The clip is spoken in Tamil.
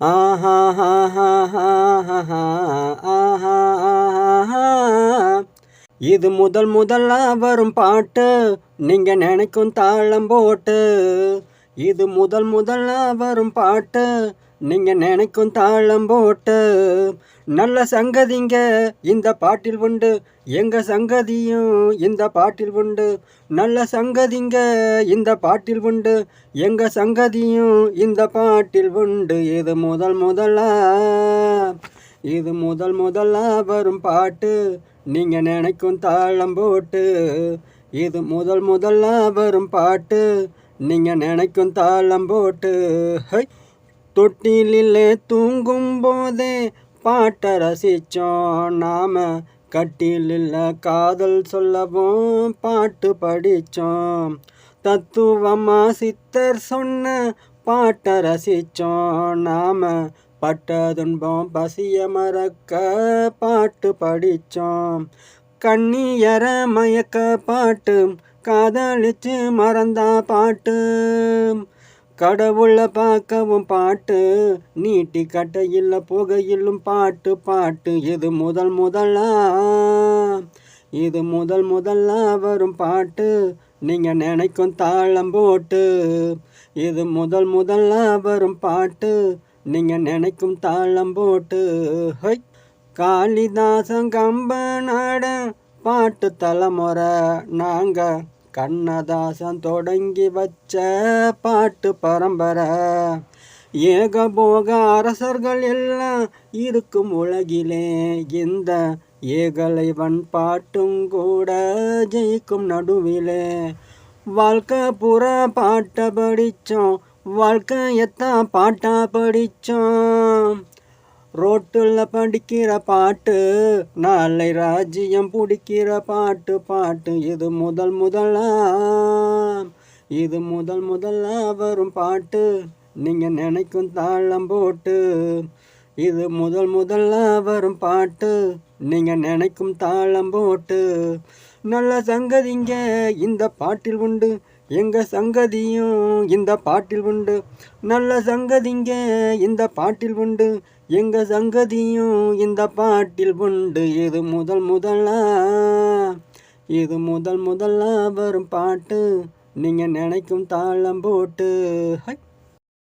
ஆஹா இது முதல் முதல்ல வரும் பாட்டு. நீங்க நினைக்கும் தாளம் போட்டு. இது முதல் முதல்ல வரும் பாட்டு. நீங்கள் நினைக்கும் தாளம் போட்டு நல்ல சங்கதிங்க இந்த பாட்டில் உண்டு. எங்கள் சங்கதியும் இந்த பாட்டில் உண்டு. நல்ல சங்கதிங்க இந்த பாட்டில் உண்டு. எங்கள் சங்கதியும் இந்த பாட்டில் உண்டு. இது முதல் முதலா இது முதல் முதலா வரும் பாட்டு. நீங்கள் நினைக்கும் தாளம் போட்டு இது முதல் முதலா வரும் பாட்டு. நீங்கள் நினைக்கும் தாளம் போட்டு ஹை. தொட்டிலே தூங்கும் போதே பாட்டை ரசிச்சோம் நாம கட்டிலில் காதல் சொல்லவும் பாட்டு படித்தோம் தத்துவமா சித்தர் சொன்ன பாட்டை ரசிச்சோம் நாம பட்ட துன்பம் பசிய மறக்க பாட்டு படித்தோம் கண்ணியர மயக்க பாட்டு காதலிச்சு மறந்தா பாட்டு. கடவுளை பார்க்கவும் பாட்டு நீட்டி கட்டையில் புகையிலும் பாட்டு பாட்டு இது முதல் முதலா? இது முதல் முதலா வரும் பாட்டு நீங்கள் நினைக்கும் தாளம் போட்டு. இது முதல் முதலா வரும் பாட்டு நீங்கள் நினைக்கும் தாளம் போட்டு. ஹை! காளிதாசன் கம்பநாட பாட்டு தலைமுறை நாங்கள் கண்ணதாசன் தொடங்கி வச்ச பாட்டு பரம்பரை. ஏகபோக அரசர்கள் எல்லாம் இருக்கும் உலகிலே இந்த ஏகலைவன் பாட்டும் கூட ஜெயிக்கும் நடுவிலே. வாழ்க்கை புற பாட்டை படித்தோம் வாழ்க்கையத்தான் பாட்டா படித்தோம் ரோட்டில் படிக்கிற பாட்டு நாளை ராஜ்யம் பிடிக்கிற பாட்டு பாட்டு இது முதல் முதலாம் இது முதல் முதலா வரும் பாட்டு நீங்கள் நினைக்கும் தாளம் போட்டு. இது முதல் முதலா வரும் பாட்டு நீங்கள் நினைக்கும் தாளம் போட்டு. நல்ல சங்கதிங்க இந்த பாட்டில் உண்டு. எங்கள் சங்கதியும் இந்த பாட்டில் உண்டு. நல்ல சங்கதிங்க இந்த பாட்டில் உண்டு. எங்கள் சங்கதியும் இந்த பாட்டில் உண்டு. இது முதல் முதலா இது முதல் முதலா வரும் பாட்டு. நீங்கள் நினைக்கும் தாளம் போட்டு ஹை.